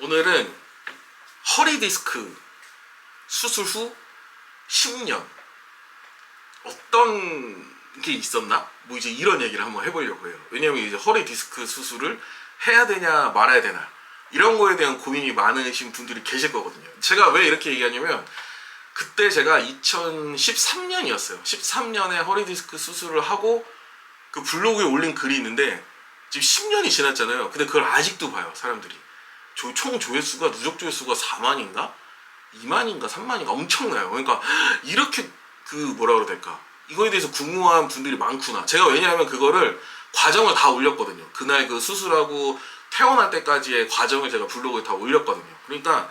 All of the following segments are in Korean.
오늘은 허리 디스크 수술 후 10년 어떤 게 있었나? 뭐 이제 이런 얘기를 한번 해보려고 해요. 왜냐면 이제 허리 디스크 수술을 해야 되냐 말아야 되나 이런 거에 대한 고민이 많으신 분들이 계실 거거든요. 제가 왜 이렇게 얘기하냐면 그때 제가 2013년이었어요. 13년에 허리 디스크 수술을 하고 그 블로그에 올린 글이 있는데 지금 10년이 지났잖아요. 근데 그걸 아직도 봐요, 사람들이. 조- 총 조회수가 누적 조회수가 4만인가? 2만인가 3만인가 엄청나요. 그러니까 이렇게 그 뭐라 그래야 될까? 이거에 대해서 궁금한 분들이 많구나. 제가 왜냐하면 그거를 과정을 다 올렸거든요. 그날 그 수술하고 퇴원할 때까지의 과정을 제가 블로그에 다 올렸거든요. 그러니까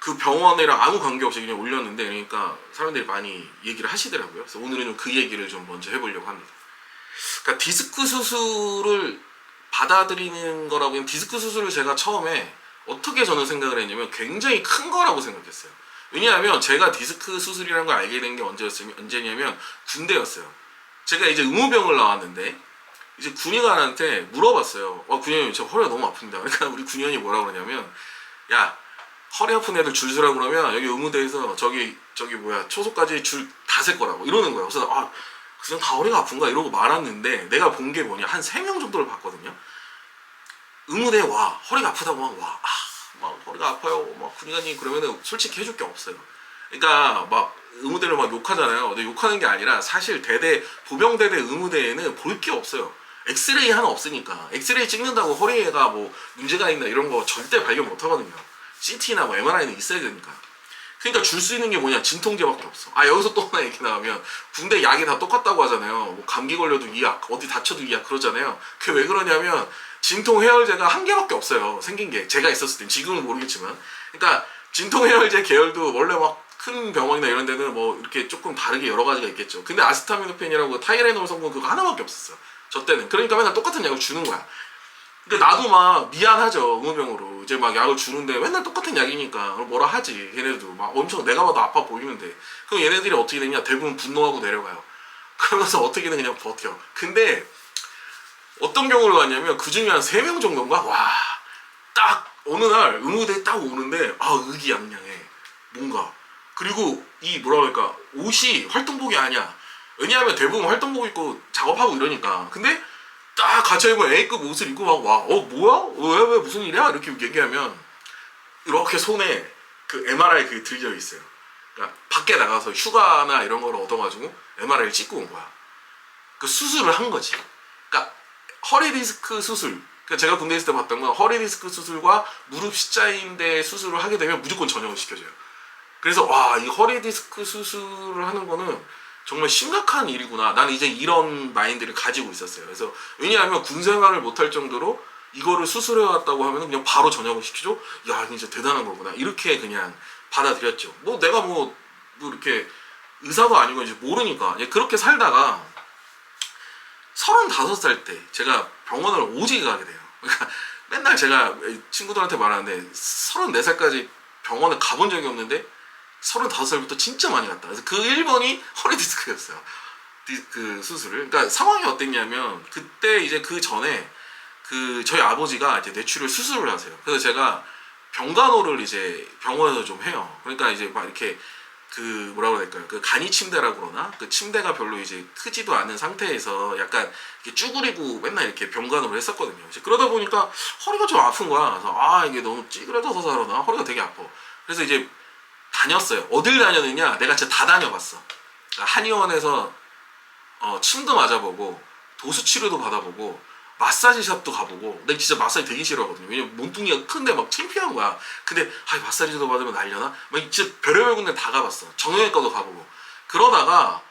그 병원이랑 아무 관계없이 그냥 올렸는데 그러니까 사람들이 많이 얘기를 하시더라고요. 그래서 오늘은 좀그 얘기를 좀 먼저 해보려고 합니다. 그러니까 디스크 수술을 받아들이는 거라고 디스크 수술을 제가 처음에 어떻게 저는 생각을 했냐면 굉장히 큰 거라고 생각했어요. 왜냐하면 제가 디스크 수술이라는 걸 알게 된 게 언제였으면 언제냐면 군대였어요. 제가 이제 의무병을 나왔는데 이제 군의관한테 물어봤어요. 어 군의관님 저 허리가 너무 아픕니다. 그러니까 우리 군의관이 뭐라 그러냐면 야 허리 아픈 애들 줄 서라 그러면 여기 의무대에서 저기 저기 뭐야 초소까지 줄 다 셀 거라고 이러는 거예요. 그래서 아 그냥 다 허리가 아픈가 이러고 말았는데 내가 본 게 뭐냐 한 세 명 정도를 봤거든요. 의무대에 와 허리가 아프다고 막 와. 아, 막 허리가 아파요. 막 군의관님 그러면은 솔직히 해줄 게 없어요. 그러니까 막 의무대를 막 욕하잖아요. 근데 욕하는 게 아니라 사실 대대 보병대대 의무대에는 볼 게 없어요. 엑스레이 하나 없으니까 엑스레이 찍는다고 허리가 뭐 문제가 있나 이런 거 절대 발견 못 하거든요. CT나 뭐 MRI는 있어야 되니까. 그러니까 줄 수 있는 게 뭐냐 진통제밖에 없어. 아 여기서 또 하나 얘기 나오면 군대 약이 다 똑같다고 하잖아요. 뭐 감기 걸려도 이 약, 어디 다쳐도 이 약 그러잖아요. 그게 왜 그러냐면 진통 해열제가 한 개밖에 없어요. 생긴 게 제가 있었을 땐 지금은 모르겠지만, 그러니까 진통 해열제 계열도 원래 막 큰 병원이나 이런 데는 뭐 이렇게 조금 다르게 여러 가지가 있겠죠. 근데 아스타미노펜이라고 타이레놀 성분 그거 하나밖에 없었어. 저 때는. 그러니까 맨날 똑같은 약을 주는 거야. 근데 나도 막 미안하죠 의무병으로. 이제 막 약을 주는데 맨날 똑같은 약이니까 뭐라 하지 얘네들도. 막 엄청 내가 봐도 아파 보이는데 그럼 얘네들이 어떻게 되냐? 대부분 분노하고 내려가요. 그러면서 어떻게든 그냥 버텨. 근데 어떤 경우를 봤냐면 그 중에 한세명 정도인가? 와 딱 어느 날 의무대에 딱 오는데 아 의기양양해. 뭔가. 그리고 이 뭐라 그럴까? 옷이 활동복이 아니야. 왜냐하면 대부분 활동복 입고 작업하고 이러니까. 근데 딱 갇혀 입은 A급 옷을 입고 막 와. 어 뭐야? 왜 왜 무슨 일이야? 이렇게 얘기하면 이렇게 손에 그 MRI 그게 들려 있어요. 그러니까 밖에 나가서 휴가나 이런 걸 얻어가지고 MRI를 찍고 온 거야. 그 수술을 한 거지. 그러니까 허리 디스크 수술. 그러니까 제가 군대 있을 때 봤던 건 허리 디스크 수술과 무릎 십자인대 수술을 하게 되면 무조건 전역을 시켜줘요. 그래서 와 이 허리 디스크 수술을 하는 거는 정말 심각한 일이구나. 나는 이제 이런 마인드를 가지고 있었어요. 그래서 왜냐하면 군 생활을 못할 정도로 이거를 수술해 왔다고 하면 그냥 바로 전역을 시키죠. 야, 진짜 대단한 거구나. 이렇게 그냥 받아들였죠. 뭐 내가 뭐, 뭐 이렇게 의사도 아니고 이제 모르니까 그렇게 살다가 35살 때 제가 병원을 오지게 가게 돼요. 그러니까 맨날 제가 친구들한테 말하는데 34살까지 병원에 가본 적이 없는데 35살부터 진짜 많이 갔다. 그래서 그 1번이 허리 디스크였어요. 디스크 수술을. 그러니까 상황이 어땠냐면 그때 이제 그 전에 그 저희 아버지가 이제 뇌출혈 수술을 하세요. 그래서 제가 병간호를 이제 병원에서 좀 해요. 그러니까 이제 막 이렇게 그 뭐라고 해야 될까요? 그 간이 침대라고 그러나? 그 침대가 별로 이제 크지도 않은 상태에서 약간 이렇게 쭈그리고 맨날 이렇게 병간호를 했었거든요. 이제 그러다 보니까 허리가 좀 아픈 거야. 그래서 아 이게 너무 찌그러져서 그러나 허리가 되게 아파. 그래서 이제 다녔어요. 어딜 다녔느냐? 내가 진짜 다 다녀봤어. 그러니까 한의원에서 어, 침도 맞아보고 도수 치료도 받아보고 마사지샵도 가보고 내가 진짜 마사지 되게 싫어하거든요. 왜냐면 몸뚱이가 큰데 막 창피한 거야. 근데 아 마사지도 받으면 날려나? 막 진짜 별의별 군데 다 가봤어. 정형외과도 가보고 그러다가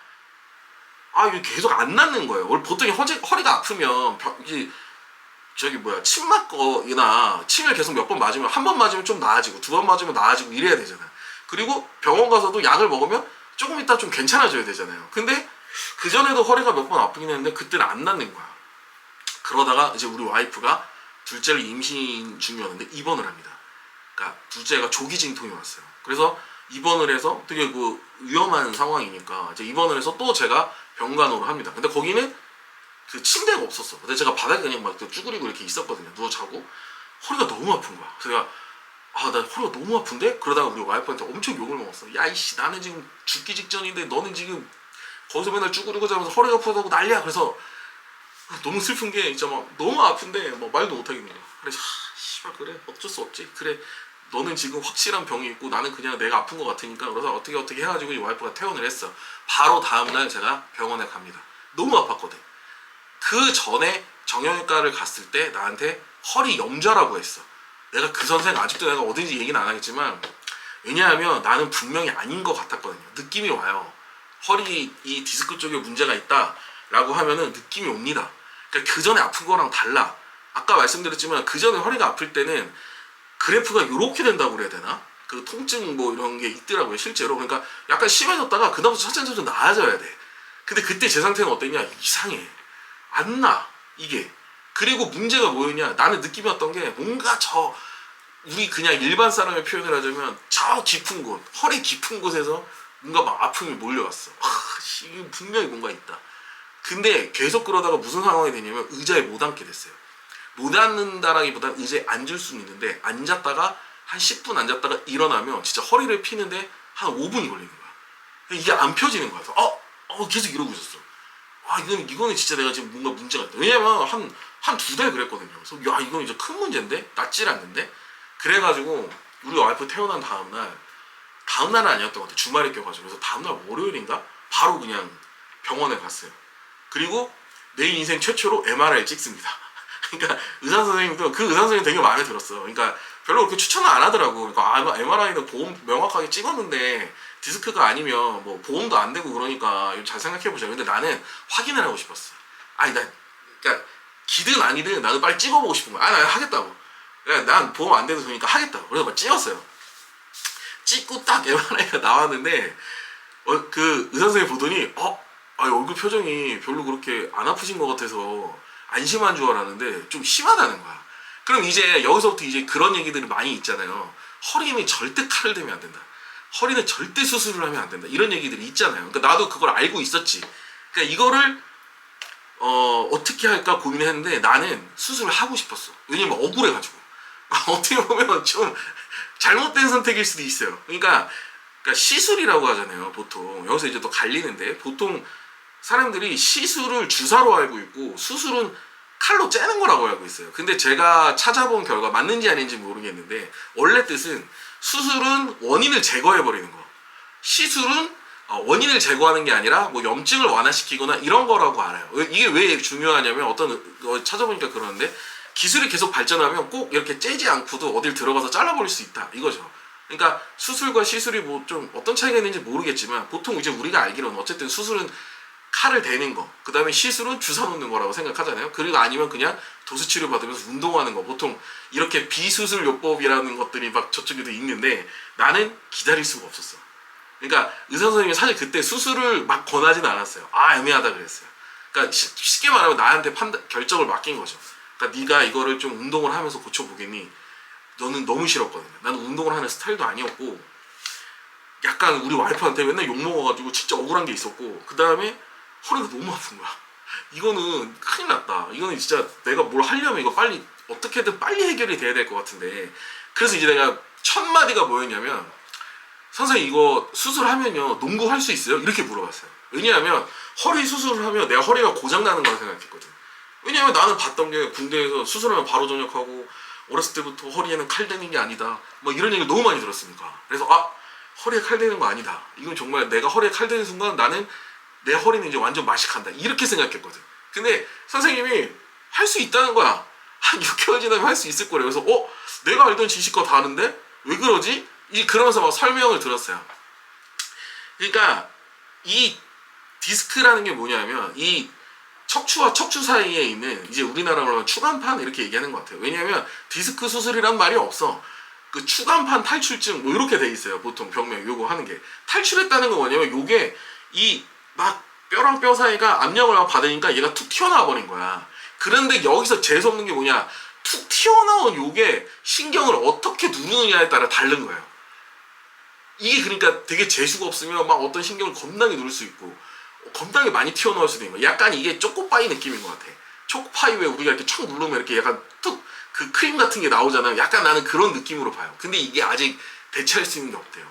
아 이게 계속 안 낫는 거예요. 원래 보통 허리, 허리가 아프면 병- 이게 저기 뭐야 침 맞거나 침을 계속 몇 번 맞으면 한 번 맞으면 좀 나아지고 두 번 맞으면 나아지고 이래야 되잖아. 그리고 병원 가서도 약을 먹으면 조금 있다 좀 괜찮아져야 되잖아요. 근데 그 전에도 허리가 몇 번 아프긴 했는데 그때는 안 낫는 거야. 그러다가 이제 우리 와이프가 둘째를 임신 중이었는데 입원을 합니다. 그러니까 둘째가 조기 진통이 왔어요. 그래서 입원을 해서 되게 그 위험한 상황이니까 이제 입원을 해서 또 제가 병간호를 합니다. 근데 거기는 그 침대가 없었어. 근데 제가 바닥에 그냥 막 쭈그리고 이렇게 있었거든요. 누워 자고 허리가 너무 아픈 거야. 그래서 내가 아 나 허리가 너무 아픈데? 그러다가 우리 와이프한테 엄청 욕을 먹었어. 야 이씨 나는 지금 죽기 직전인데 너는 지금 거기서 맨날 쭈그리고 자면서 허리가 아프다고 난리야. 그래서 너무 슬픈 게 진짜 막 너무 아픈데 뭐 말도 못 하겠는 거야 그래서 하, 씨발 그래. 어쩔 수 없지. 그래. 너는 지금 확실한 병이 있고 나는 그냥 내가 아픈 것 같으니까 그래서 어떻게 어떻게 해가지고 이 와이프가 퇴원을 했어. 바로 다음날 제가 병원에 갑니다. 너무 아팠거든. 그 전에 정형외과를 갔을 때 나한테 허리 염좌라고 했어 내가 그 선생 아직도 내가 어딘지 얘기는 안 하겠지만 왜냐하면 나는 분명히 아닌 것 같았거든요. 느낌이 와요. 허리 이 디스크 쪽에 문제가 있다라고 하면은 느낌이 옵니다. 그러니까 그 전에 아픈 거랑 달라. 아까 말씀드렸지만 그 전에 허리가 아플 때는 그래프가 이렇게 된다고 그래야 되나? 그 통증 뭐 이런 게 있더라고요 실제로. 그러니까 약간 심해졌다가 그다음부터 천천히 나아져야 돼. 근데 그때 제 상태는 어땠냐? 이상해. 안 나 이게 그리고 문제가 뭐였냐 나는 느낌이 왔던 게 뭔가 저 우리 그냥 일반 사람의 표현을 하자면 저 깊은 곳 허리 깊은 곳에서 뭔가 막 아픔이 몰려왔어 아, 씨, 분명히 뭔가 있다 근데 계속 그러다가 무슨 상황이 되냐면 의자에 못 앉게 됐어요 못 앉는다라기보다 의자에 앉을 수는 있는데 앉았다가 한 10분 앉았다가 일어나면 진짜 허리를 피는데 한 5분이 걸리는 거야. 이게 안 펴지는 거야. 어, 어 계속 이러고 있었어. 아 이거는 이거는 진짜 내가 지금 뭔가 문제가 있다. 왜냐면 한 한 두 달 그랬거든요. 그래서 야 이건 이제 큰 문제인데 낫질 않는데. 그래가지고 우리 와이프 태어난 다음 날 다음 날은 아니었던 것 같아. 주말에 껴가지고 그래서 다음 날 월요일인가 바로 그냥 병원에 갔어요. 그리고 내 인생 최초로 MRI 찍습니다. 그러니까 의사 선생님도 그 의사 선생님 되게 마음에 들었어. 그러니까 별로 그렇게 추천을 안 하더라고. 그러니까 MRI는 보험 명확하게 찍었는데 디스크가 아니면 뭐 보험도 안 되고 그러니까 잘 생각해 보자. 근데 나는 확인을 하고 싶었어. 아니 난 그러니까 기든 아니든 나도 빨리 찍어보고 싶은 거야. 아, 나 하겠다고. 그러니까 난 보험 안 돼도 되니까 하겠다고. 그래서 막 찍었어요. 찍고 딱 MRI가 나왔는데 어, 그 의사 선생님 보더니 어, 아, 얼굴 표정이 별로 그렇게 안 아프신 것 같아서 안심한 줄 알았는데 좀 심하다는 거야. 그럼 이제 여기서부터 이제 그런 얘기들이 많이 있잖아요. 허리는 절대 칼을 대면 안 된다. 허리는 절대 수술을 하면 안 된다. 이런 얘기들이 있잖아요. 그러니까 나도 그걸 알고 있었지. 그러니까 이거를 어, 어떻게 할까 고민했는데 나는 수술을 하고 싶었어. 왜냐면 억울해가지고. 어떻게 보면 좀 잘못된 선택일 수도 있어요. 그러니까, 그러니까 시술이라고 하잖아요. 보통 여기서 이제 또 갈리는데 보통 사람들이 시술을 주사로 알고 있고 수술은 칼로 째는 거라고 알고 있어요. 근데 제가 찾아본 결과 맞는지 아닌지 모르겠는데 원래 뜻은 수술은 원인을 제거해 버리는 거. 시술은 어, 원인을 제거하는 게 아니라 뭐 염증을 완화시키거나 이런 거라고 알아요. 왜- 이게 왜 중요하냐면 어떤 어, 찾아보니까 그러는데 기술이 계속 발전하면 꼭 이렇게 째지 않고도 어딜 들어가서 잘라버릴 수 있다 이거죠. 그러니까 수술과 시술이 뭐 좀 어떤 차이가 있는지 모르겠지만 보통 이제 우리가 알기로는 어쨌든 수술은 칼을 대는 거, 그 다음에 시술은 주사 놓는 거라고 생각하잖아요. 그리고 아니면 그냥 도수 치료 받으면서 운동하는 거. 보통 이렇게 비수술 요법이라는 것들이 막 저쪽에도 있는데 나는 기다릴 수가 없었어. 그러니까 의사 선생님이 사실 그때 수술을 막 권하진 않았어요. 아 애매하다 그랬어요. 그러니까 시- 쉽게 말하면 나한테 판단 결정을 맡긴 거죠. 그러니까 네가 이거를 좀 운동을 하면서 고쳐보겠니? 너는 너무 싫었거든요. 나는 운동을 하는 스타일도 아니었고 약간 우리 와이프한테 맨날 욕 먹어가지고 진짜 억울한 게 있었고 그 다음에 허리가 너무 아픈 거야. 이거는 큰일 났다. 이거는 진짜 내가 뭘 하려면 이거 빨리 어떻게든 빨리 해결이 돼야 될 것 같은데 그래서 이제 내가 첫 마디가 뭐였냐면 선생님 이거 수술하면요 농구 할 수 있어요? 이렇게 물어봤어요. 왜냐하면 허리 수술을 하면 내가 허리가 고장 나는 거라 생각했거든. 왜냐하면 나는 봤던 게 군대에서 수술하면 바로 전역하고 어렸을 때부터 허리에는 칼 대는 게 아니다. 뭐 이런 얘기를 너무 많이 들었으니까. 그래서 아 허리에 칼 대는 거 아니다. 이건 정말 내가 허리에 칼 대는 순간 나는 내 허리는 이제 완전 마식한다. 이렇게 생각했거든. 근데 선생님이 할 수 있다는 거야. 한 6개월 지나면 할 수 있을 거래. 그래서 어 내가 알던 지식과 다른데 왜 그러지? 이 그러면서 막 설명을 들었어요. 그러니까 이 디스크라는 게 뭐냐면 이 척추와 척추 사이에 있는 이제 우리나라로 하면 추간판 이렇게 얘기하는 것 같아요. 왜냐하면 디스크 수술이란 말이 없어. 그 추간판 탈출증 뭐 이렇게 돼 있어요. 보통 병명 요거 하는 게 탈출했다는 건 뭐냐면 요게 이 막 뼈랑 뼈 사이가 압력을 막 받으니까 얘가 툭 튀어나와 버린 거야. 그런데 여기서 재수 없는 게 뭐냐? 툭 튀어나온 요게 신경을 어떻게 누르느냐에 따라 다른 거예요. 이게 그러니까 되게 재수가 없으면 막 어떤 신경을 겁나게 누를 수 있고 겁나게 많이 튀어나올 수도 있는 거야. 약간 이게 초코파이 느낌인 것 같아. 초코파이 왜 우리가 이렇게 촥 누르면 이렇게 약간 툭 그 크림 같은 게 나오잖아요. 약간 나는 그런 느낌으로 봐요. 근데 이게 아직 대체할 수 있는 게 없대요.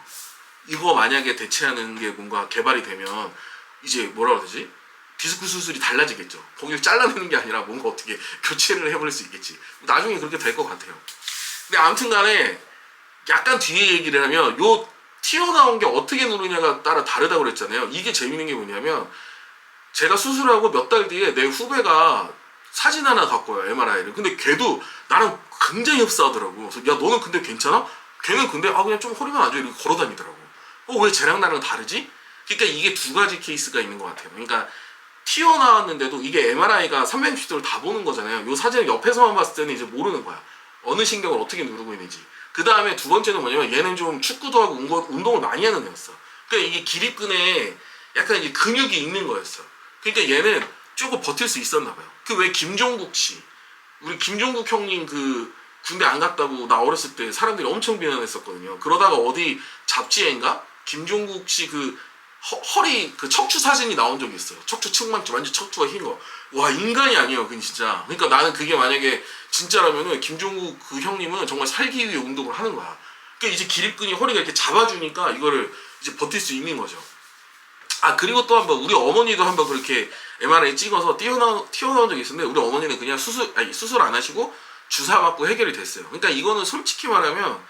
이거 만약에 대체하는 게 뭔가 개발이 되면 이제 뭐라 그러지? 디스크 수술이 달라지겠죠. 거기를 잘라내는 게 아니라 뭔가 어떻게 교체를 해버릴 수 있겠지. 나중에 그렇게 될 것 같아요. 근데 아무튼 간에 약간 뒤에 얘기를 하면 요 튀어나온 게 어떻게 누르냐가 따라 다르다고 그랬잖아요. 이게 재밌는 게 뭐냐면 제가 수술하고 몇 달 뒤에 내 후배가 사진 하나 갖고 와요 MRI를. 근데 걔도 나랑 굉장히 흡사하더라고. 그래서 야 너는 근데 괜찮아? 걔는 근데 아 그냥 좀 허리만 안 좋아 이렇게 걸어 다니더라고. 어 왜 쟤랑 나랑 다르지? 그러니까 이게 두 가지 케이스가 있는 것 같아요. 그러니까 튀어나왔는데도 이게 MRI가 360도를 다 보는 거잖아요. 요 사진을 옆에서만 봤을 때는 이제 모르는 거야. 어느 신경을 어떻게 누르고 있는지. 그 다음에 두 번째는 뭐냐면 얘는 좀 축구도 하고 운동을 많이 하는 애였어. 그러니까 이게 기립근에 약간 이제 근육이 있는 거였어. 그러니까 얘는 조금 버틸 수 있었나 봐요. 그 왜 김종국 씨, 우리 김종국 형님 그 군대 안 갔다고 나 어렸을 때 사람들이 엄청 비난했었거든요. 그러다가 어디 잡지에인가 김종국 씨 그 허 리 그 척추 사진이 나온 적이 있어요. 척추 측만추 완전 척추가 흰 거. 와 인간이 아니에요, 그 진짜. 그러니까 나는 그게 만약에 진짜라면은 김종국 그 형님은 정말 살기 위해 운동을 하는 거야. 그러니까 이제 기립근이 허리가 이렇게 잡아주니까 이거를 이제 버틸 수 있는 거죠. 아 그리고 또 한 번 우리 어머니도 한 번 그렇게 MRI 찍어서 튀어나 튀어나온 적이 있었는데 우리 어머니는 그냥 수술 아니 수술 안 하시고 주사 맞고 해결이 됐어요. 그러니까 이거는 솔직히 말하면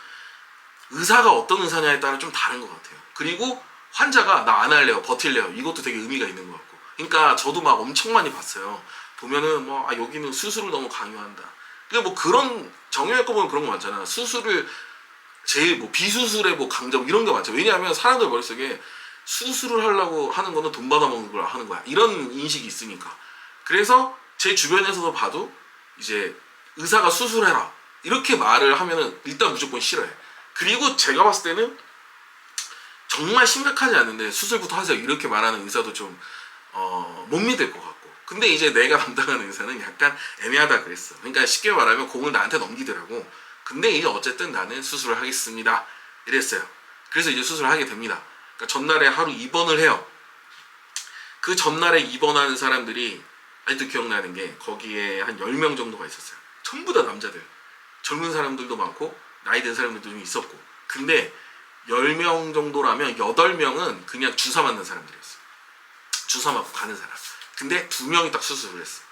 의사가 어떤 의사냐에 따라 좀 다른 것 같아요. 그리고 환자가 나 안 할래요, 버틸래요. 이것도 되게 의미가 있는 것 같고. 그러니까 저도 막 엄청 많이 봤어요. 보면은 뭐 아, 여기는 수술을 너무 강요한다. 그러니까 뭐 그런 정형외과 보면 그런 거 많잖아. 수술을 제일 뭐 비수술의 뭐 강점 이런 게 많죠. 왜냐하면 사람들 머릿속에 수술을 하려고 하는 거는 돈 받아먹는 걸 하는 거야. 이런 인식이 있으니까. 그래서 제 주변에서도 봐도 이제 의사가 수술해라 이렇게 말을 하면은 일단 무조건 싫어해. 그리고 제가 봤을 때는 정말 심각하지 않은데 수술부터 하세요 이렇게 말하는 의사도 좀 어, 못 믿을 것 같고. 근데 이제 내가 담당하는 의사는 약간 애매하다 그랬어. 그러니까 쉽게 말하면 공을 나한테 넘기더라고. 근데 이제 어쨌든 나는 수술을 하겠습니다. 이랬어요. 그래서 이제 수술을 하게 됩니다. 그러니까 전날에 하루 입원을 해요. 그 전날에 입원하는 사람들이 아직도 기억나는 게 거기에 한 10명 정도가 있었어요. 전부 다 남자들. 젊은 사람들도 많고 나이 든 사람들도 좀 있었고. 근데 10명 정도라면 8명은 그냥 주사 맞는 사람들이었어. 주사 맞고 가는 사람. 근데 두 명이 딱 수술을 했어.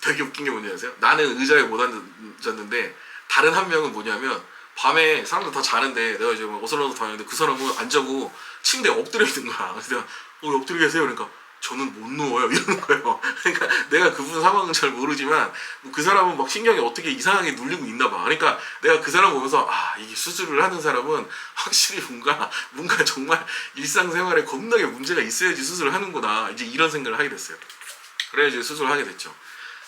되게 웃긴 게 뭔지 아세요? 나는 의자에 못 앉았는데 다른 한 명은 뭐냐면 밤에 사람들 다 자는데 내가 이제 막 어슬렁어슬 다녔는데 그 사람은 안 자고 침대에 엎드려 있는 거야. 그래서 내가 어, 왜 엎드려 계세요? 그러니까 저는 못 누워요. 이러는 거예요. 그러니까 내가 그분 상황은 잘 모르지만 그 사람은 막 신경이 어떻게 이상하게 눌리고 있나 봐. 그러니까 내가 그 사람 보면서 아 이게 수술을 하는 사람은 확실히 뭔가 뭔가 정말 일상생활에 겁나게 문제가 있어야지 수술을 하는구나. 이제 이런 생각을 하게 됐어요. 그래 이제 수술을 하게 됐죠.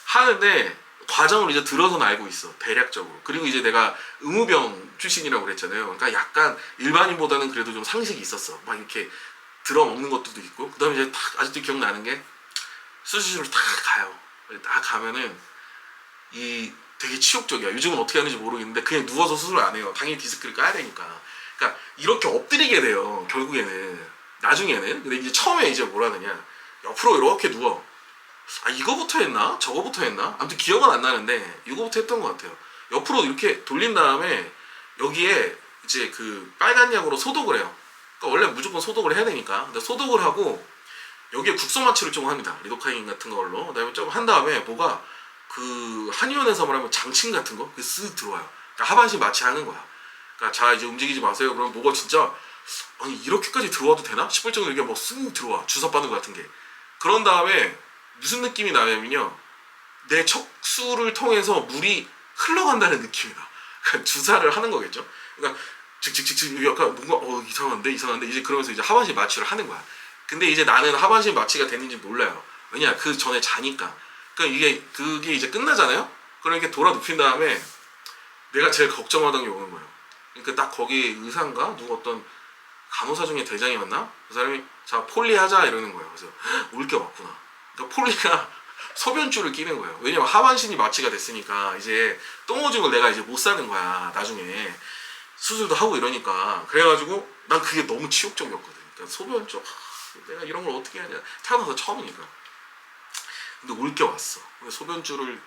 하는데 과정을 이제 들어서는 알고 있어 대략적으로 그리고 이제 내가 의무병 출신이라고 그랬잖아요 그러니까 약간 일반인보다는 그래도 좀 상식이 있었어 막 이렇게 들어 먹는 것들도 있고 그다음에 이제 딱 아직도 기억나는 게 수술실로 딱 가요 딱 가면은 이 되게 치욕적이야 요즘은 어떻게 하는지 모르겠는데 그냥 누워서 수술을 안 해요 당연히 디스크를 까야 되니까 그러니까 이렇게 엎드리게 돼요 결국에는 나중에는 근데 이제 처음에 이제 뭐라 하느냐 옆으로 이렇게 누워 아 이거부터 했나? 저거부터 했나? 아무튼 기억은 안 나는데 이거부터 했던 것 같아요. 옆으로 이렇게 돌린 다음에 여기에 이제 그 빨간 약으로 소독을 해요. 그러니까 원래 무조건 소독을 해야 되니까. 근데 소독을 하고 여기에 국소 마취를 좀 합니다. 리도카인 같은 걸로. 그다음에 좀한 다음에 뭐가 그 한의원에서 말하면 장침 같은 거 그게 쓱 들어와요. 그러니까 하반신 마취하는 거야. 그러니까 자 이제 움직이지 마세요. 그럼 뭐가 진짜 아니 이렇게까지 들어와도 되나 싶을 정도로 이게 뭐쓱 들어와 주사 바늘 같은 게. 그런 다음에 무슨 느낌이 나냐면요. 내 척수를 통해서 물이 흘러간다는 느낌이 나. 그러니까 주사를 하는 거겠죠. 그러니까 직직직직 약간 뭔가 어 이상한데 이상한데 이제 그러면서 이제 하반신 마취를 하는 거야. 근데 이제 나는 하반신 마취가 됐는지 몰라요. 왜냐 그 전에 자니까. 그러니까 이게 그게 이제 끝나잖아요. 이렇게 돌아 눕힌 다음에 내가 제일 걱정하던 게 오는 거예요. 그러니까 딱 거기 의사인가 누구 어떤 간호사 중에 대장이었나? 그 사람이 자 폴리 하자 이러는 거예요. 그래서 올게 왔구나. 그러니까 폴리가 소변줄을 끼는 거예요. 왜냐면 하반신이 마취가 됐으니까 이제 똥오줌을 내가 이제 못 사는 거야. 나중에 수술도 하고 이러니까. 그래가지고 난 그게 너무 치욕적이었거든. 그러니까 소변줄 하, 내가 이런 걸 어떻게 하냐. 태어나서 처음이니까. 근데 올 게 왔어. 소변줄을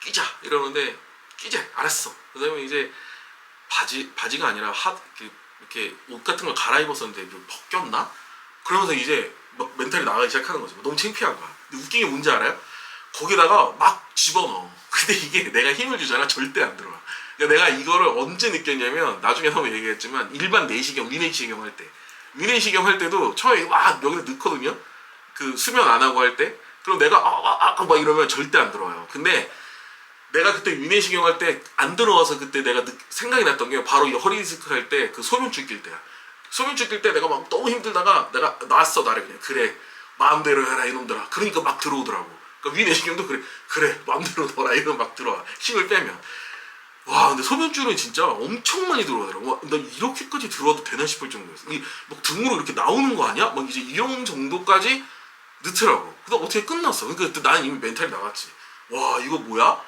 끼자. 이러는데 끼재 알았어. 그다음에 이제 바지 바지가 아니라 하 그, 이렇게 옷 같은 걸 갈아입었었는데 이게 벗겼나? 그러면서 이제 막 멘탈이 나가기 시작하는 거죠 너무 창피한 거야. 근데 웃긴 게 뭔지 알아요? 거기다가 막 집어넣어. 근데 이게 내가 힘을 주잖아. 절대 안 들어와 그러니까 내가 이거를 언제 느꼈냐면 나중에 한번 얘기했지만 일반 내시경 위내시경 할 때. 위내시경 할 때도 처음에 막 여기다 넣거든요. 그 수면 안 하고 할 때. 그럼 내가 아아막 이러면 절대 안 들어와요. 근데 내가 그때 위내시경 할 때 안 들어와서 그때 내가 느- 생각이 났던 게 바로 이 허리 디스크 할 때 그 소변줄 낄 때야. 소변줄 낄 때 내가 막 너무 힘들다가 내가 놨어 나를 그냥. 그래 마음대로 해라 이놈들아. 그러니까 막 들어오더라고. 그러니까 위내시경도 그래. 그래 마음대로 넣어라. 이러면 막 들어와. 힘을 빼면 와 근데 소변줄은 진짜 엄청 많이 들어오더라고. 와, 나 이렇게까지 들어와도 되나 싶을 정도였어. 이막 등으로 이렇게 나오는 거 아니야? 막 이제 이런 정도까지 넣더라고. 근데 어떻게 끝났어? 그러니까 나는 이미 멘탈이 나갔지. 와 이거 뭐야?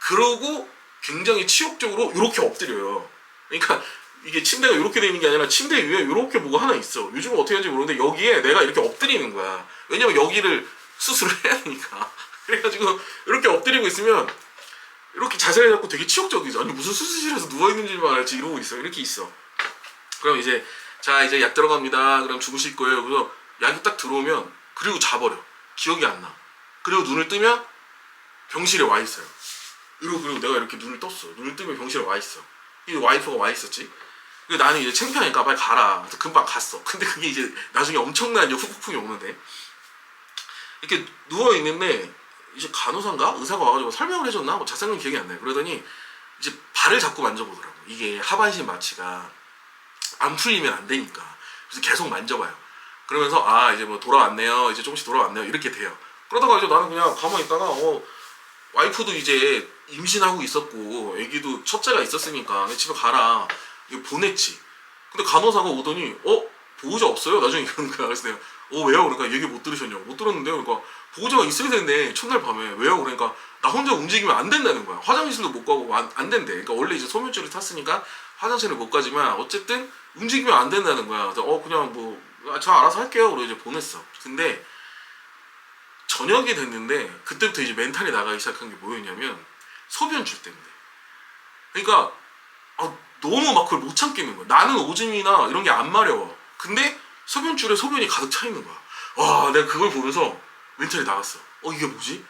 그러고 굉장히 치욕적으로 이렇게 엎드려요. 그러니까 이게 침대가 이렇게 되는 게 아니라 침대 위에 이렇게 뭐가 하나 있어. 요즘은 어떻게 하는지 모르는데 여기에 내가 이렇게 엎드리는 거야. 왜냐면 여기를 수술을 해야 되니까. 그래가지고 이렇게 엎드리고 있으면 이렇게 자세를 잡고 되게 치욕적이죠. 아니 무슨 수술실에서 누워 있는 줄만 알지 이러고 있어. 이렇게 있어. 그럼 이제 자 이제 약 들어갑니다. 그럼 주무실 거예요. 그래서 약이 딱 들어오면 그리고 자버려. 기억이 안 나. 그리고 눈을 뜨면 병실에 와 있어요. 그리고 그리고 내가 이렇게 눈을 떴어. 눈을 뜨면 병실에 와 있어. 이 와이프가 와 있었지. 그리고 나는 이제 창피하니까 빨리 가라. 그래서 금방 갔어. 근데 그게 이제 나중에 엄청난 이제 후폭풍이 오는데 이렇게 누워 있는데 이제 간호사인가 의사가 와가지고 설명을 해줬나 뭐 자세한 건 기억이 안 나요. 그러더니 이제 발을 자꾸 만져보더라고. 이게 하반신 마취가 안 풀리면 안 되니까. 그래서 계속 만져봐요. 그러면서 아 이제 뭐 돌아왔네요. 이제 조금씩 돌아왔네요. 이렇게 돼요. 그러다가 이제 나는 그냥 가만히 있다가 어 와이프도 이제 임신하고 있었고 애기도 첫째가 있었으니까 집에 가라. 이거 보냈지. 근데 간호사가 오더니 어 보호자 없어요? 나중에 이러는 거야. 그래서 내가 어 왜요? 그러니까 얘기 못 들으셨냐고. 못 들었는데요. 그러니까 보호자가 있어야 되는데 첫날 밤에 왜요? 그러니까 나 혼자 움직이면 안 된다는 거야. 화장실도 못 가고 안, 안 된대. 그러니까 원래 이제 소변줄을 탔으니까 화장실을 못 가지만 어쨌든 움직이면 안 된다는 거야. 그래서 어 그냥 뭐 저 알아서 할게요. 그러고 이제 보냈어. 근데 저녁이 됐는데 그때부터 이제 멘탈이 나가기 시작한 게 뭐였냐면 소변줄 때문에. 그러니까 아, 너무 막 그걸 못 참겠는 거야. 나는 오줌이나 이런 게 안 마려워. 근데 소변줄에 소변이 가득 차 있는 거야. 와, 내가 그걸 보면서 멘탈이 나갔어. 어, 이게 뭐지?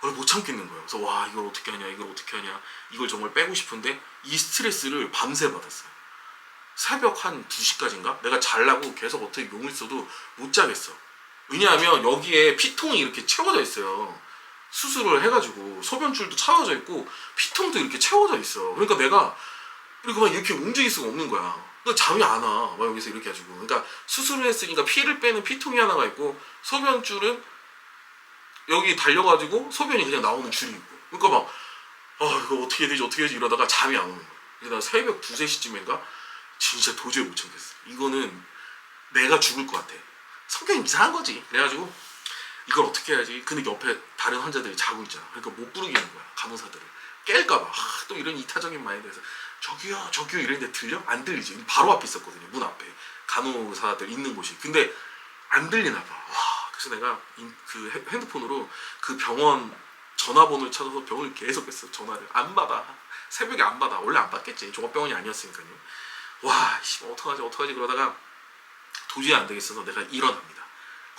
그걸 못 참겠는 거야. 그래서 와, 이걸 어떻게 하냐, 이걸 어떻게 하냐. 이걸 정말 빼고 싶은데 이 스트레스를 밤새 받았어요. 새벽 한 2시까지인가? 내가 잘라고 계속 어떻게 용을 써도 못 자겠어. 왜냐하면 여기에 피통이 이렇게 채워져 있어요. 수술을 해가지고 소변줄도 채워져 있고 피통도 이렇게 채워져 있어. 그러니까 내가 그리고 막 이렇게 움직일 수가 없는 거야. 그러니까 잠이 안 와. 막 여기서 이렇게 해가지고. 그러니까 수술을 했으니까 피를 빼는 피통이 하나가 있고 소변줄은 여기 달려가지고 소변이 그냥 나오는 줄이 있고. 그러니까 막, 아, 이거 어떻게 해야 되지, 어떻게 해야 되지 이러다가 잠이 안 오는 거야. 그래서 나 새벽 2, 3시쯤인가 진짜 도저히 못 참겠어. 이거는 내가 죽을 것 같아. 성격이 이상한 거지. 그래가지고 이걸 어떻게 해야지. 근데 옆에 다른 환자들이 자고 있잖아. 그러니까 못 부르겠는 거야. 간호사들을. 깰까봐. 아, 또 이런 이타적인 마인드에서 저기요, 저기요 이랬는데 들려? 안 들리지. 바로 앞에 있었거든요. 문 앞에. 간호사들 있는 곳이. 근데 안 들리나 봐. 와, 그래서 내가 인- 그 핸- 핸드폰으로 그 병원 전화번호를 찾아서 병원을 계속 했어. 전화를. 안 받아. 새벽에 안 받아. 원래 안 받겠지. 종합병원이 아니었으니까요. 와, 씨, 어떡하지, 어떡하지 그러다가 도저히 안 되겠어서 내가 일어납니다.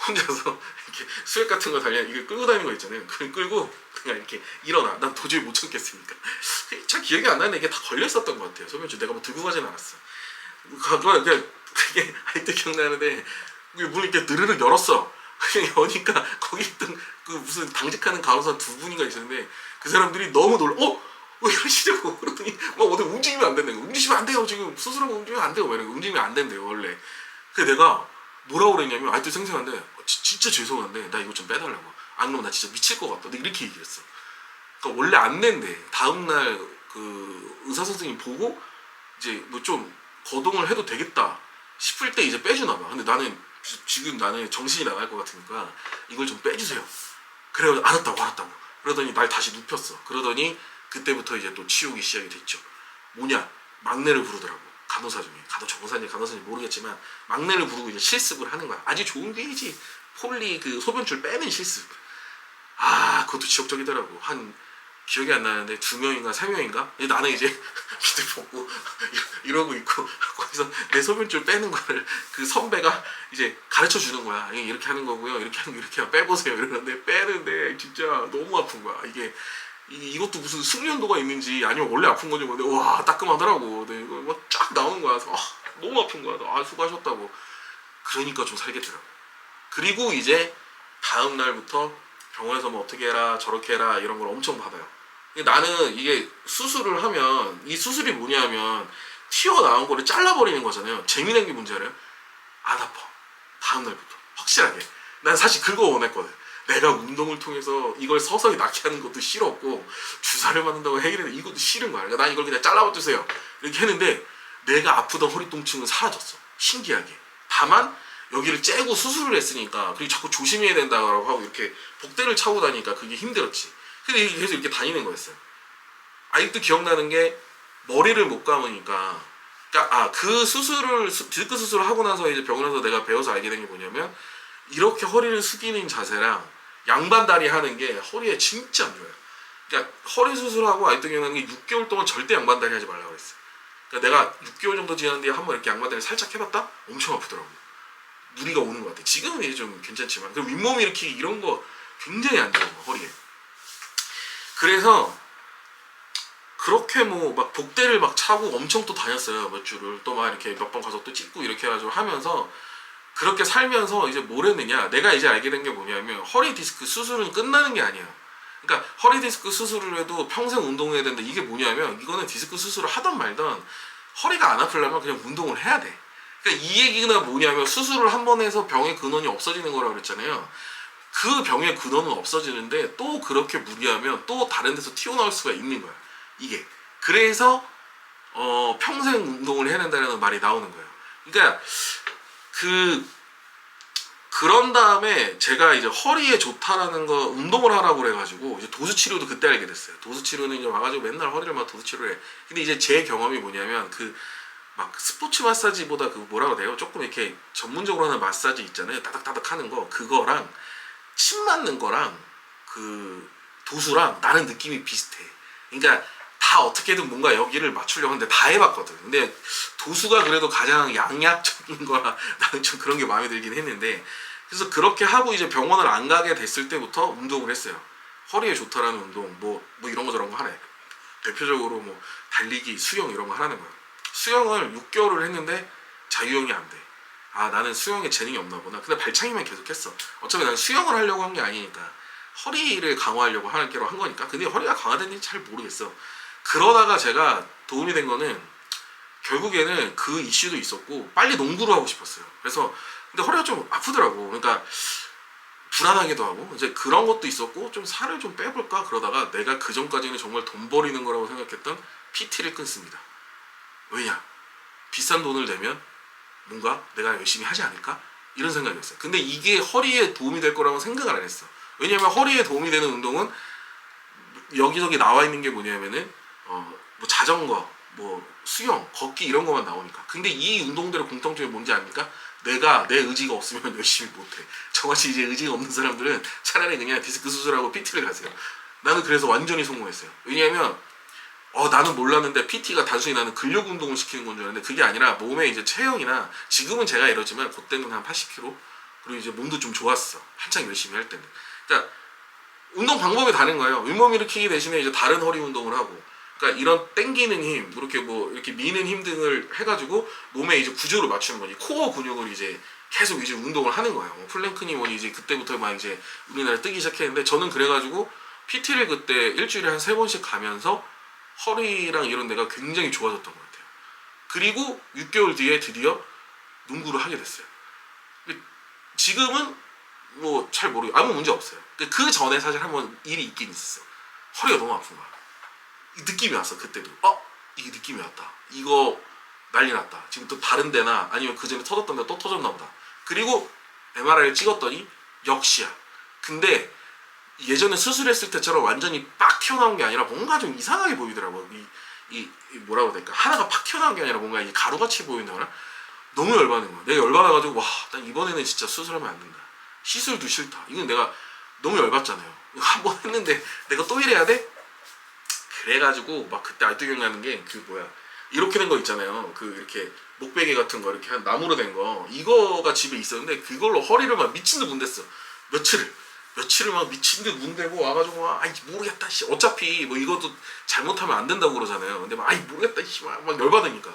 혼자서 이렇게 수액 같은 거 달려 이거 끌고 다니는 거 있잖아요. 그걸 끌고 그냥 이렇게 일어나. 난 도저히 못 참겠으니까. 잘 기억이 안 나는데 이게 다 걸렸었던 것 같아요. 소변줄 내가 뭐 들고 가진 않았어. 가만 그냥 그게 아직도 기억나는데 문을 이렇게 느르륵 열었어. 그냥 여니까 거기 있던 그 무슨 당직하는 간호사 두 분이가 있었는데 그 사람들이 너무 놀라. 어? 왜 이러시냐고 그러더니 막 어디 움직이면 안 된다고 움직이면 안 돼요 지금 수술하고 움직이면 안 돼요 막 이러고 움직이면 안 된대요 원래 그래서 내가 뭐라고 그랬냐면 아직도 생생한데 어, 지- 진짜 죄송한데 나 이거 좀 빼달라고. 안 그러면 나 진짜 미칠 것 같다. 내가 이렇게 얘기했어. 그러니까 원래 안 낸대. 다음날 그 의사 선생님 보고 이제 뭐 좀 거동을 해도 되겠다 싶을 때 이제 빼주나 봐. 근데 나는 지- 지금 나는 정신이 나갈 것 같으니까 이걸 좀 빼주세요. 그래가지고 알았다고 알았다고. 그러더니 날 다시 눕혔어. 그러더니 그때부터 이제 또 치욕이 시작이 됐죠. 뭐냐? 막내를 부르더라고 간호사 중에 간호 정사님 간호사님 모르겠지만 막내를 부르고 이제 실습을 하는 거야. 아주 좋은 게이지 폴리 그 소변줄 빼는 실습. 아 그것도 지역적이더라고. 한 기억이 안 나는데 두 명인가 세 명인가? 나는 이제 밑에 보고 이러고 있고 거기서 내 소변줄 빼는 거를 그 선배가 이제 가르쳐 주는 거야. 이렇게 하는 거고요. 이렇게 하는 거 이렇게 빼보세요. 이러는데 빼는데 진짜 너무 아픈 거야. 이게 이, 이것도 무슨 숙련도가 있는지 아니면 원래 아픈 건지 모르는데 와 따끔하더라고. 근데 이거 막쫙 나오는 거야. 그래서 아, 너무 아픈 거야. 아 수고하셨다고. 그러니까 좀 살겠더라고. 그리고 이제 다음 날부터 병원에서 뭐 어떻게 해라 저렇게 해라 이런 걸 엄청 받아요. 나는 이게 수술을 하면 이 수술이 뭐냐면 튀어나온 거를 잘라버리는 거잖아요. 재미난 게 뭔지 알아요? 안 아파. 다음 날부터. 확실하게. 난 사실 그거 원했거든 내가 운동을 통해서 이걸 서서히 낫게 하는 것도 싫었고 주사를 맞는다고 해결했는데 이것도 싫은 거야. 그러니까 난 이걸 그냥 잘라봐 주세요. 이렇게 했는데 내가 아프던 허리 통증은 사라졌어. 신기하게. 다만 여기를 째고 수술을 했으니까 그리고 자꾸 조심해야 된다고 하고 이렇게 복대를 차고 다니니까 그게 힘들었지. 근데 계속 이렇게 다니는 거였어요. 아직도 기억나는 게 머리를 못 감으니까. 그러니까 아그 수술을 수- 디스크 수술을 하고 나서 이제 병원에서 내가 배워서 알게 된 게 뭐냐면 이렇게 허리를 숙이는 자세랑 양반 다리 하는 게 허리에 진짜 안 좋아요. 그러니까 허리 수술하고 아직도 기억나는 게 6개월 동안 절대 양반 다리 하지 말라고 그랬어. 그러니까 내가 6개월 정도 지났는데 한번 이렇게 양반 다리 살짝 해봤다? 엄청 아프더라고. 무리가 오는 것 같아. 지금은 이제 좀 괜찮지만 그 윗몸 일으키기 이런 거 굉장히 안거 허리에. 그래서 그렇게 뭐 막 복대를 막 차고 엄청 또 다녔어요 몇 주를 또 막 이렇게 몇 번 가서 또 찍고 이렇게 해가지고 하면서 그렇게 살면서 이제 뭘 했느냐? 내가 이제 알게 된 게 뭐냐면 허리 디스크 수술은 끝나는 게 아니야. 그러니까 허리 디스크 수술을 해도 평생 운동해야 된다. 이게 뭐냐면 이거는 디스크 수술을 하던 말던 허리가 안 아프려면 그냥 운동을 해야 돼. 그러니까 이 얘기가 뭐냐면 수술을 한 번 해서 병의 근원이 없어지는 거라 그랬잖아요. 그 병의 근원은 없어지는데 또 그렇게 무리하면 또 다른 데서 튀어나올 수가 있는 거야. 이게. 그래서 어, 평생 운동을 해야 된다는 말이 나오는 거예요. 그러니까 그 그런 다음에 제가 이제 허리에 좋다라는 거 운동을 하라고 그래가지고 이제 도수 치료도 그때 알게 됐어요. 도수 치료는 이제 와가지고 맨날 허리를 막 도수 치료를 해. 근데 이제 제 경험이 뭐냐면 그 막 스포츠 마사지보다 그 뭐라고 해요? 조금 이렇게 전문적으로 하는 마사지 있잖아요. 따닥따닥 하는 거 그거랑 침 맞는 거랑 그 도수랑 나는 느낌이 비슷해. 그러니까 다 어떻게든 뭔가 여기를 맞추려고 하는데 다 해봤거든. 근데 도수가 그래도 가장 양약적인 거라 나는 좀 그런 게 마음에 들긴 했는데 그래서 그렇게 하고 이제 병원을 안 가게 됐을 때부터 운동을 했어요. 허리에 좋다라는 운동, 뭐, 뭐 이런 거 저런 거 하래. 대표적으로 뭐 달리기, 수영 이런 거 하라는 거야. 수영을 6개월을 했는데 자유형이 안 돼. 아 나는 수영에 재능이 없나 보나. 근데 발차기만 계속 했어. 어차피 난 수영을 하려고 한 게 아니니까 허리를 강화하려고 하는 게로 한 거니까. 근데 허리가 강화됐는지 잘 모르겠어. 그러다가 제가 도움이 된 거는 결국에는 그 이슈도 있었고 빨리 농구를 하고 싶었어요. 그래서 근데 허리가 좀 아프더라고. 그러니까 불안하기도 하고 이제 그런 것도 있었고 좀 살을 좀 빼볼까 그러다가 내가 그 전까지는 정말 돈 버리는 거라고 생각했던 PT를 끊습니다. 왜냐? 비싼 돈을 내면 뭔가 내가 열심히 하지 않을까? 이런 생각이었어요. 근데 이게 허리에 도움이 될 거라고 생각을 안 했어. 왜냐면 허리에 도움이 되는 운동은 여기저기 나와 있는 게 뭐냐면은 어, 뭐 자전거, 뭐 수영, 걷기 이런 것만 나오니까. 근데 이 운동들의 공통점이 뭔지 아닙니까? 내가 내 의지가 없으면 열심히 못해. 저같이 이제 의지가 없는 사람들은 차라리 그냥 디스크 수술하고 PT를 가세요. 나는 그래서 완전히 성공했어요. 왜냐하면 어 나는 몰랐는데 PT가 단순히 나는 근력 운동을 시키는 건 줄 알았는데 그게 아니라 몸의 이제 체형이나 지금은 제가 이러지만 그때는 한 80kg 그리고 이제 몸도 좀 좋았어. 한창 열심히 할 때는. 그러니까 운동 방법이 다른 거예요. 윗몸 일으키기 대신에 이제 다른 허리 운동을 하고, 그러니까 이런 땡기는 힘, 이렇게 뭐 이렇게 미는 힘 등을 해가지고 몸에 이제 구조를 맞추는 거지. 코어 근육을 이제 계속 이제 운동을 하는 거예요. 뭐 플랭크니 뭐니 이제 그때부터 막 이제 우리나라 뜨기 시작했는데 저는 그래가지고 PT를 그때 일주일에 한 세 번씩 가면서 허리랑 이런 데가 굉장히 좋아졌던 것 같아요. 그리고 6개월 뒤에 드디어 농구를 하게 됐어요. 지금은 뭐 잘 모르고 아무 문제 없어요. 그 전에 사실 한번 일이 있긴 있었어. 허리가 너무 아픈 거야. 이 느낌이 왔어 그때도. 어 이게 느낌이 왔다. 이거 난리 났다. 지금 또 다른 데나 아니면 그 전에 터졌던 데또 터졌나 보다. 그리고 MRI를 찍었더니 역시야. 근데 예전에 수술했을 때처럼 완전히 빡 튀어나온 게 아니라 뭔가 좀 이상하게 보이더라고. 이, 이, 이 뭐라고 해야 될까? 하나가 팍 튀어나온 게 아니라 뭔가 이 가루같이 보이는 너무 열받는 거야. 내가 열받아가지고 와, 난 이번에는 진짜 수술하면 안 된다. 시술도 싫다. 이건 내가 너무 열받잖아요. 한 번 했는데 내가 또 이래야 돼? 그래가지고 막 그때 아직도 기억나는 게 그 뭐야 이렇게 된 거 있잖아요. 그 이렇게 목베개 같은 거 이렇게 한 나무로 된 거 이거가 집에 있었는데 그걸로 허리를 막 미친 듯 문댔어. 며칠을 며칠을 막 미친 듯 문대고 와가지고 막 아이 모르겠다 씨 어차피 뭐 이것도 잘못하면 안 된다고 그러잖아요. 근데 막 아이 모르겠다 씨막 막 열받으니까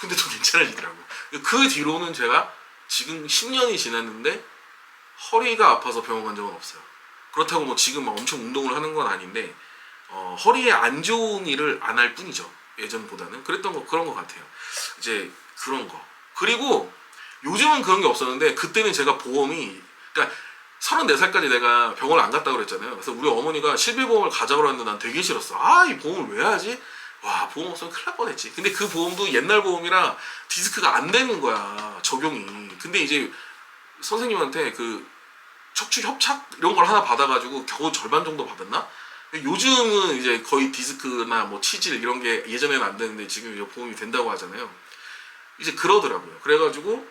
근데 또 괜찮아지더라고. 그 뒤로는 제가 지금 10년이 지났는데 허리가 아파서 병원 간 적은 없어요. 그렇다고 뭐 지금 막 엄청 운동을 하는 건 아닌데 어, 허리에 안 좋은 일을 안 할 뿐이죠. 예전보다는 그랬던 거 그런 것 같아요. 이제 그런 거 그리고 요즘은 그런 게 없었는데 그때는 제가 보험이 그러니까 34살까지 내가 병원을 안 갔다 그랬잖아요. 그래서 우리 어머니가 실비보험을 가자고 하는데 난 되게 싫었어. 아, 이 보험을 왜 하지? 와, 보험 없으면 큰일 날 뻔했지. 근데 그 보험도 옛날 보험이라 디스크가 안 되는 거야, 적용이. 근데 이제 선생님한테 그 척추 협착 이런 걸 하나 받아가지고 겨우 절반 정도 받았나? 요즘은 이제 거의 디스크나 뭐 치질 이런 게 예전에는 안 되는데 지금 이제 보험이 된다고 하잖아요. 이제 그러더라고요. 그래가지고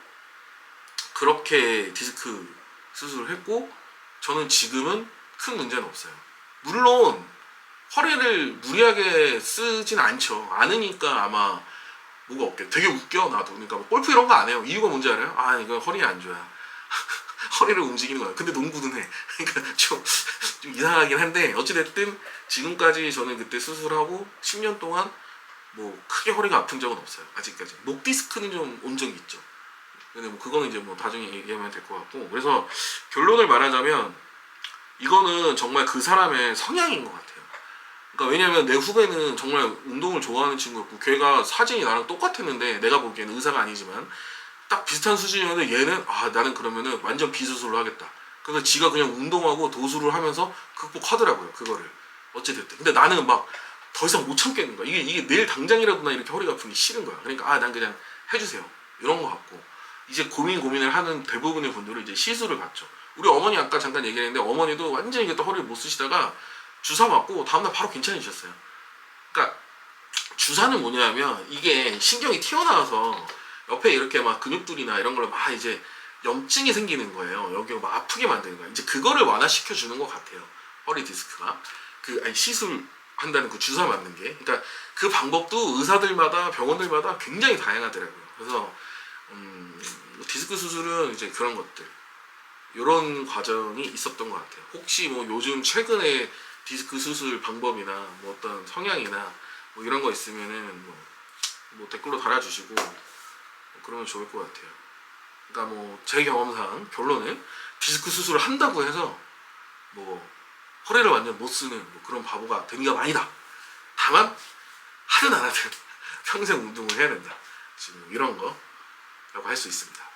그렇게 디스크 수술을 했고 저는 지금은 큰 문제는 없어요. 물론 허리를 무리하게 쓰진 않죠. 않으니까 아마 뭐가 없겠. 되게 웃겨 나도. 그러니까 뭐 골프 이런 거 안 해요. 이유가 뭔지 알아요? 아 이거 허리 안 좋아. 허리를 움직이는 거야. 근데 농구는 해. 그러니까 좀, 좀 이상하긴 한데 어찌됐든 지금까지 저는 그때 수술하고 10년 동안 뭐 크게 허리가 아픈 적은 없어요. 아직까지. 목 디스크는 좀 온 적이 있죠. 근데 뭐 그거는 이제 뭐 나중에 얘기하면 될 것 같고 그래서 결론을 말하자면 이거는 정말 그 사람의 성향인 것 같아요. 그러니까 왜냐면 내 후배는 정말 운동을 좋아하는 친구였고 걔가 사진이 나랑 똑같았는데 내가 보기에는 의사가 아니지만 딱 비슷한 수준이었는데 얘는 아 나는 그러면은 완전 비수술을 하겠다. 그래서 지가 그냥 운동하고 도수를 하면서 극복하더라고요 그거를 어찌됐든. 근데 나는 막 더 이상 못 참겠는 거야. 이게 이게 내일 당장이라도 나 이렇게 허리가 게 싫은 거야. 그러니까 아 난 그냥 해주세요 이런 거 같고 이제 고민 고민을 하는 대부분의 분들은 이제 시술을 받죠. 우리 어머니 아까 잠깐 얘기했는데 어머니도 완전히 그때 허리를 못 쓰시다가 주사 맞고 다음날 바로 괜찮으셨어요. 그러니까 주사는 뭐냐면 이게 신경이 튀어나와서 옆에 이렇게 막 근육들이나 이런 걸 막 이제 염증이 생기는 거예요. 여기가 막 아프게 만드는 거예요. 이제 그거를 완화시켜 주는 것 같아요. 허리 디스크가 그 아니 시술 한다는 그 주사 맞는 게. 그러니까 그 방법도 의사들마다 병원들마다 굉장히 다양하더라고요. 그래서 음, 디스크 수술은 이제 그런 것들 이런 과정이 있었던 것 같아요. 혹시 뭐 요즘 최근에 디스크 수술 방법이나 뭐 어떤 성향이나 뭐 이런 거 있으면은 뭐, 뭐 댓글로 달아주시고 뭐 그러면 좋을 것 같아요. 그러니까 뭐 제 경험상 결론은 디스크 수술을 한다고 해서 뭐 허리를 완전 못 쓰는 뭐 그런 바보가 게 아니다. 다만 하든 안 하든 평생 운동을 해야 된다. 지금 이런 거라고 할 수 있습니다.